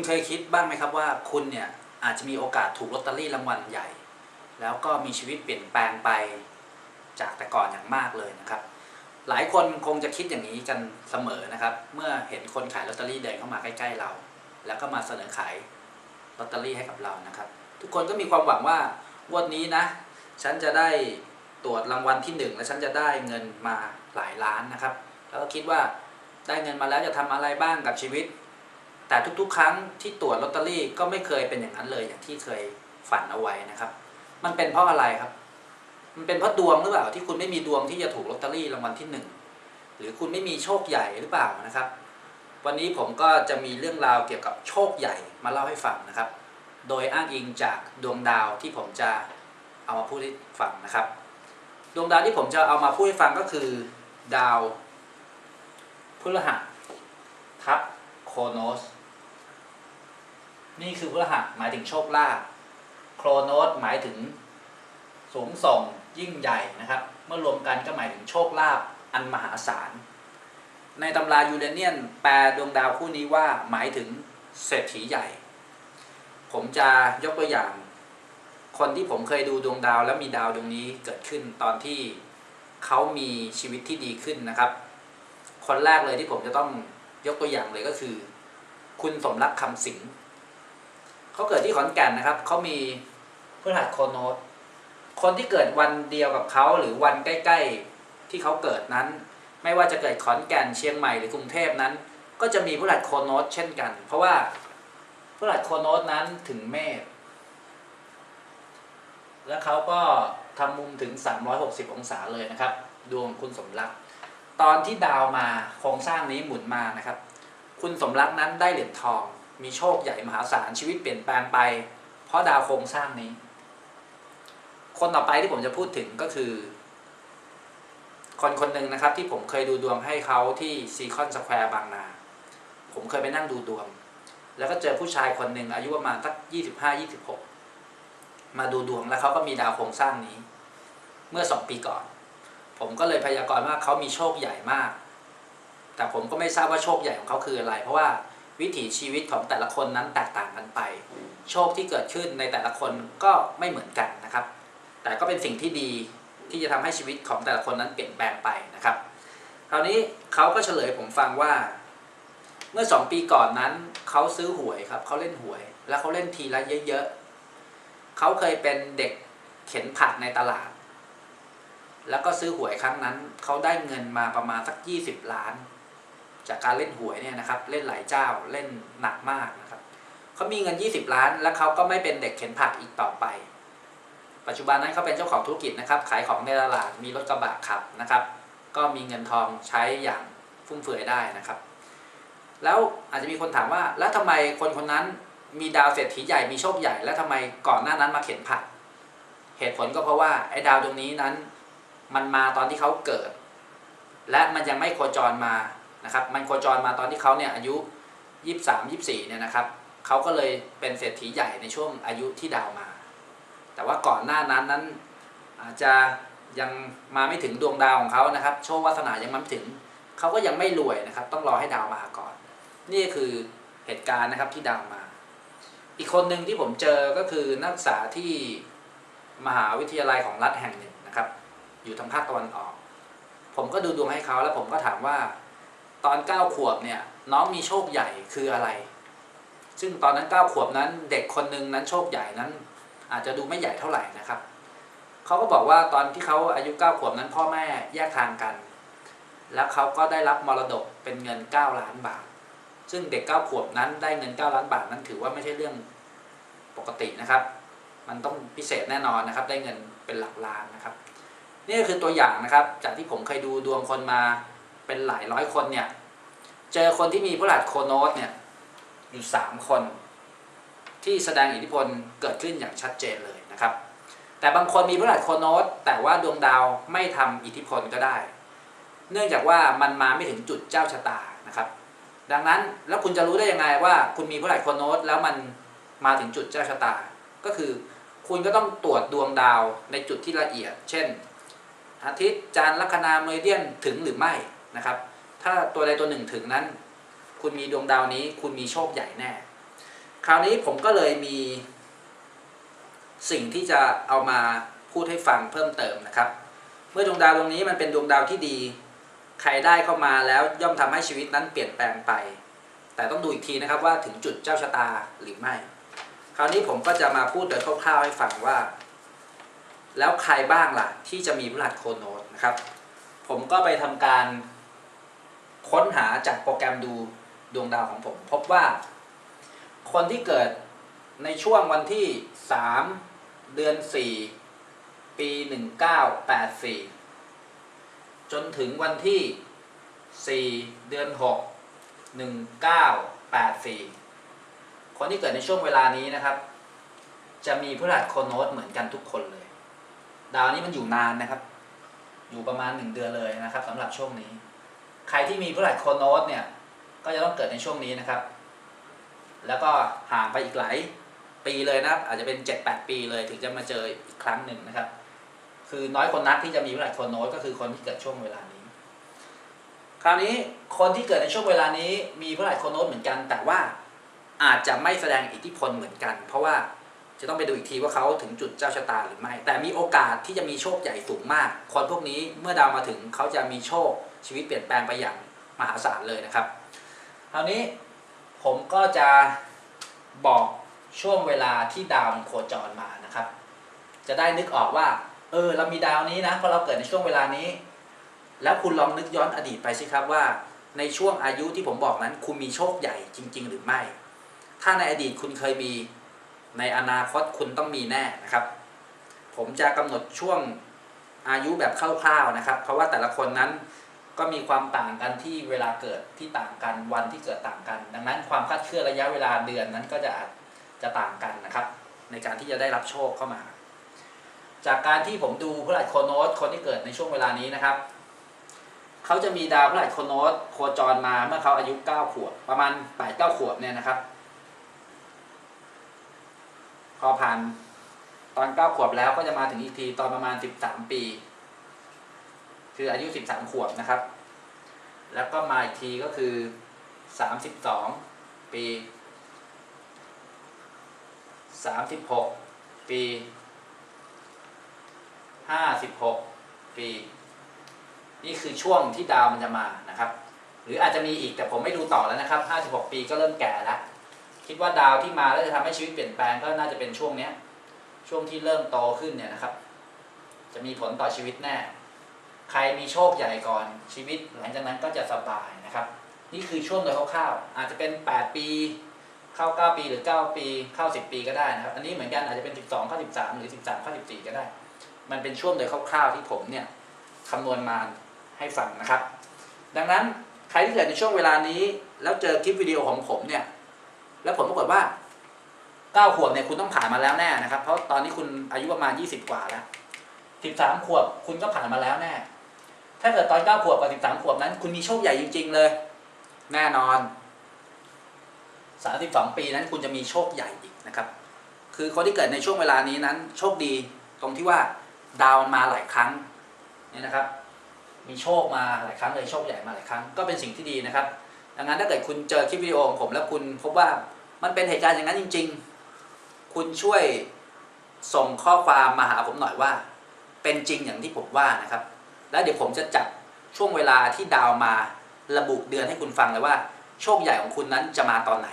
คุณเคยคิดบ้างไหมครับว่าคุณเนี่ยอาจจะมีโอกาสถูกลอตเตอรี่รางวัลใหญ่ แล้วก็มีชีวิตเปลี่ยนแปลงไปจากแต่ก่อนอย่างมากเลยนะครับ หลายคนคงจะคิดอย่างนี้กันเสมอนะครับ เมื่อเห็นคนขายลอตเตอรี่เดินเข้ามาใกล้ ๆเรา แล้วก็มาเสนอขายลอตเตอรี่ให้กับเรานะครับ ทุกคนก็มีความหวังว่างวดนี้นะ ฉันจะได้ตรวจรางวัลที่หนึ่งและฉันจะได้เงินมาหลายล้านนะครับ แล้วก็คิดว่าได้เงินมาแล้วจะทำอะไรบ้างกับชีวิต แต่ทุกๆ ครั้งที่ตรวจลอตเตอรี่ก็ไม่เคยเป็นอย่างนั้นเลยอย่างที่เคยฝันเอาไว้นะครับ มันเป็นเพราะอะไรครับ มันเป็นเพราะดวงหรือเปล่าที่คุณไม่มีดวงที่จะถูกลอตเตอรี่รางวัลที่หนึ่งหรือคุณไม่มีโชคใหญ่หรือเปล่านะครับ วันนี้ผมก็จะมีเรื่องราวเกี่ยวกับโชคใหญ่มาเล่าให้ฟังนะครับ โดยอ้างอิงจากดวงดาวที่ผมจะเอามาพูดให้ฟังนะครับ ดวงดาวที่ผมจะเอามาพูดให้ฟังก็คือ ดาวพฤหัสทับโคโนส นี่คือพฤหัสหมายถึงโชคลาภโครโนสหมายถึงสูงส่งยิ่งใหญ่นะครับ เมื่อรวมกันก็หมายถึงโชคลาภอันมหาศาล ในตำรายูเรเนียนแปลดวงดาวคู่นี้ว่าหมายถึงเศรษฐีใหญ่ ผมจะยกตัวอย่าง คนที่ผมเคยดูดวงดาวแล้วมีดาวดวงนี้เกิดขึ้นตอนที่เขามีชีวิตที่ดีขึ้นนะครับ คนแรกเลยที่ผมจะต้องยกตัวอย่างเลยก็คือ คุณสมรักคำสิงห์ เขาเกิดที่ขอนแก่นนะครับเขามีพฤหัสโคโนสคนที่เกิดวันเดียวกับเขาหรือวันใกล้ ๆที่เขาเกิดนั้น ไม่ว่าจะเกิดขอนแก่นเชียงใหม่หรือกรุงเทพนั้น ก็จะมีพฤหัสโคโนสเช่นกัน เพราะว่าพฤหัสโคโนสนั้นถึงเมษและเขาก็ทำมุมถึง 360 องศาเลยนะครับ ดวงคุณสมรัก ตอนที่ดาวมาโครงสร้างนี้หมุนมานะครับ คุณสมรักนั้นได้เหรียญทอง มีโชคใหญ่มหาศาลชีวิตเปลี่ยนแปลงไป เพราะดาวโครงสร้างนี้ คนต่อไปที่ผมจะพูดถึงก็คือ คนคนหนึ่งนะครับ ที่ผมเคยดูดวงให้เขาที่ซีคอนสแควร์บางนา ผมเคยไปนั่งดูดวง แล้วก็เจอผู้ชายคนหนึ่งอายุประมาณสักยี่สิบห้ายี่สิบหกมาดูดวงแล้วเขาก็มีดาวโครงสร้างนี้ เมื่อสองปีก่อน ผมก็เลยพยากรณ์ว่าเขามีโชคใหญ่มาก แต่ผมก็ไม่ทราบว่าโชคใหญ่ของเขาคืออะไร เพราะว่า วิถีชีวิตของแต่ละคนนั้นแตกต่างกันไป โชคที่เกิดขึ้นในแต่ละคนก็ไม่เหมือนกันนะครับ แต่ก็เป็นสิ่งที่ดีที่จะทำให้ชีวิตของแต่ละคนนั้นเปลี่ยนแปลงไปนะครับ คราวนี้เขาก็เฉลยผมฟังว่า เมื่อสองปีก่อนนั้นเขาซื้อหวยครับเขาเล่นหวย แล้วเขาเล่นทีละเยอะๆเขาเคยเป็นเด็กเข็นผักในตลาด แล้วก็ซื้อหวยครั้งนั้นเขาได้เงินมาประมาณสักยี่สิบล้าน จากการเล่นหวยเนี่ยนะครับ เล่นหลายเจ้าเล่นหนักมากนะครับเขามีเงิน 20 ล้าน แล้วเขาก็ไม่เป็นเด็กเข็นผักอีกต่อไป ปัจจุบันนั้นเขาเป็นเจ้าของธุรกิจนะครับ ขายของในตลาดมีรถกระบะขับนะครับ ก็มีเงินทองใช้อย่างฟุ่มเฟือยได้นะครับ แล้วอาจจะมีคนถามว่า แล้วทำไมคนคนนั้นมีดาวเศรษฐีใหญ่มีโชคใหญ่ แล้วทำไมก่อนหน้านั้นมาเข็นผัก เหตุผลก็เพราะว่าไอ้ดาวดวงนี้นั้น มันมาตอนที่เขาเกิด และมันยังไม่โคจรมา นะครับมันโคจรมาตอนที่เขาเนี่ยอายุยี่สามยี่สี่เนี่ยนะครับเขาก็เลยเป็นเศรษฐีใหญ่ในช่วงอายุที่ดาวมา แต่ว่าก่อนหน้านั้นนั้นอาจจะยังมาไม่ถึงดวงดาวของเขานะครับ โชควาสนายังมาไม่ถึงเขาก็ยังไม่รวยนะครับ ต้องรอให้ดาวมาก่อน นี่คือเหตุการณ์นะครับที่ดาวมา อีกคนหนึ่งที่ผมเจอก็คือนักศึกษาที่มหาวิทยาลัยของรัฐแห่งหนึ่งนะครับ อยู่ทางภาคตะวันออก ผมก็ดูดวงให้เขาแล้วผมก็ถามว่า ตอนเก้าขวบเนี่ยน้องมีโชคใหญ่คืออะไร ซึ่งตอนนั้นเก้าขวบนั้นเด็กคนหนึ่งนั้นโชคใหญ่นั้น อาจจะดูไม่ใหญ่เท่าไหร่นะครับเขาก็บอกว่าตอนที่เขาอายุเก้าขวบนั้นพ่อแม่แยกทางกัน แล้วเขาก็ได้รับมรดกเป็นเงินเก้าล้านบาท ซึ่งเด็กเก้าขวบนั้นได้เงินเก้าล้านบาทนั้นถือว่าไม่ใช่เรื่องปกตินะครับ มันต้องพิเศษแน่นอนนะครับ ได้เงินเป็นหลักล้านนะครับ นี่คือตัวอย่างนะครับ จากที่ผมเคยดูดวงคนมาเป็นหลายร้อยคนเนี่ย เจอคนที่มีพระหัสโคโนสเนี่ยอยู่สามคน ที่แสดงอิทธิพลเกิดขึ้นอย่างชัดเจนเลยนะครับ แต่บางคนมีพระหัสโคโนสแต่ว่าดวงดาวไม่ทำอิทธิพลก็ได้ เนื่องจากว่ามันมาไม่ถึงจุดเจ้าชะตานะครับ ดังนั้นแล้วคุณจะรู้ได้ยังไงว่า คุณมีพระหัสโคโนสแล้วมันมาถึงจุดเจ้าชะตา ก็คือคุณก็ต้องตรวจดวงดาวในจุดที่ละเอียด เช่น อาทิตย์จันทร์ลัคนาเมริเดียนถึงหรือไม่นะครับ ถ้าตัวใดตัวหนึ่งถึงนั้น คุณมีดวงดาวนี้ คุณมีโชคใหญ่แน่ คราวนี้ผมก็เลยมีสิ่งที่จะเอามาพูดให้ฟังเพิ่มเติมนะครับ เมื่อดวงดาวดวงนี้มันเป็นดวงดาวที่ดี ใครได้เข้ามาแล้วย่อมทำให้ชีวิตนั้นเปลี่ยนแปลงไป แต่ต้องดูอีกทีนะครับว่าถึงจุดเจ้าชะตาหรือไม่ คราวนี้ผมก็จะมาพูดโดยคร่าวๆให้ฟังว่า แล้วใครบ้างล่ะที่จะมีพฤหัสโคโนตนะครับ ผมก็ไปทำการ ค้นหาจากโปรแกรมดูดวงดาวของผม พบว่า คนที่เกิดในช่วงวันที่ 3 เดือน 4 ปี 1984 จนถึงวันที่ 4 เดือน 6 1984 คนที่เกิดในช่วงเวลานี้นะครับ จะมีพฤหัสโคโนตเหมือนกันทุกคนเลย ดาวนี้มันอยู่นานนะครับ อยู่ประมาณ 1 เดือนเลยนะครับสำหรับช่วงนี้ ใครที่มีพฤหัสโคโนตเนี่ยก็จะต้องเกิดในช่วงนี้นะครับ แล้วก็ห่างไปอีกหลายปีเลยนะครับ อาจจะเป็น 7-8 ปีเลยถึงจะมาเจออีกครั้งหนึ่งนะครับ คือน้อยคนนักที่จะมีพฤหัสโคโนตก็คือคนที่เกิดช่วงเวลานี้ คราวนี้คนที่เกิดในช่วงเวลานี้มีพฤหัสโคโนตเหมือนกัน แต่ว่าอาจจะไม่แสดงอิทธิพลเหมือนกัน เพราะว่าจะต้องไปดูอีกทีว่าเขาถึงจุดเจ้าชะตาหรือไม่ แต่มีโอกาสที่จะมีโชคใหญ่สูงมาก คนพวกนี้เมื่อดาวมาถึงเขาจะมีโชค ชีวิตเปลี่ยนแปลงไปอย่างมหาศาลเลยนะครับคราวนี้ผมก็จะบอกช่วงเวลาที่ดาวมันโคจรมานะครับ จะได้นึกออกว่า เออ เรามีดาวนี้นะเพราะเราเกิดในช่วงเวลานี้ แล้วคุณลองนึกย้อนอดีตไปสิครับว่า ในช่วงอายุที่ผมบอกนั้น คุณมีโชคใหญ่จริง ๆ หรือไม่ ถ้าในอดีตคุณเคยมีในอนาคตคุณต้องมีแน่นะครับ ผมจะกำหนดช่วงอายุแบบคร่าวๆนะครับ เพราะว่าแต่ละคนนั้น ก็มีความต่างกันที่เวลาเกิดที่ต่างกันวันที่เกิดต่างกัน ดังนั้นความคาดเคลื่อนระยะเวลาเดือนนั้นก็จะอาจจะต่างกันนะครับ ในการที่จะได้รับโชคเข้ามา จากการที่ผมดูพฤหัสโคโนตคนที่เกิดในช่วงเวลานี้นะครับเขาจะมีดาวพฤหัสโคโนตโคจรมาเมื่อเขาอายุ 9 ขวบ ประมาณ 8 9 ขวบเนี่ยนะครับ พอผ่านตอน 9 ขวบแล้วก็จะมาถึงอีกทีตอนประมาณ 13 ปี คืออายุ 13 ขวบนะครับ แล้วก็มาอีกทีก็คือ 32 ปี 36 ปี 56 ปี นี่คือช่วงที่ดาวมันจะมานะครับ หรืออาจจะมีอีกแต่ผมไม่ดูต่อแล้วนะครับ 56 ปีก็เริ่มแก่แล้ว คิดว่าดาวที่มาแล้วจะทำให้ชีวิตเปลี่ยนแปลงก็น่าจะเป็นช่วงนี้ช่วงที่เริ่มโตขึ้นเนี่ยนะครับ จะมีผลต่อชีวิตแน่ ใครมีโชคใหญ่ก่อนชีวิต หลังจากนั้นก็จะสบายนะครับ นี่คือช่วงโดยคร่าวๆอาจจะเป็น 8 ปี เข้า 9 ปีหรือ 9 ปีเข้า 10 ปีก็ได้นะครับ อันนี้เหมือนกันอาจจะเป็น 12เข้า13 หรือ 13เข้า14 ก็ได้ มันเป็นช่วงโดยคร่าวๆที่ผมเนี่ยคำนวณมาให้ฟังนะครับ ดังนั้นใครที่เกิดในช่วงเวลานี้ แล้วเจอคลิปวิดีโอของผมเนี่ย แล้วผลปรากฏว่า9ขวบเนี่ยคุณต้องผ่านมาแล้วแน่นะครับ เพราะตอนนี้คุณอายุประมาณ 20 กว่าแล้ว 13 ขวบคุณก็ผ่านมาแล้วแน่ ถ้าเกิดตอน9ขวบกับ13ขวบนั้น คุณมีโชคใหญ่จริง ๆ เลย แน่นอน32ปีนั้นคุณจะมีโชคใหญ่อีกนะครับ คือคนที่เกิดในช่วงเวลานี้นั้น โชคดีตรงที่ว่าดาวมาหลายครั้งเนี่ยนะครับ มีโชคมาหลายครั้งเลยโชคใหญ่มาหลายครั้งก็เป็นสิ่งที่ดีนะครับ ดังนั้นถ้าเกิดคุณเจอคลิปวิดีโอของผมแล้วคุณพบว่ามันเป็นเหตุการณ์อย่างนั้นจริง ๆ คุณช่วยส่งข้อความมาหาผมหน่อยว่า เป็นจริงอย่างที่ผมว่านะครับ แล้วเดี๋ยวผมจะจับช่วงเวลาที่ดาวมาระบุเดือนให้คุณฟังเลยว่า โชคใหญ่ของคุณนั้นจะมาตอนไหน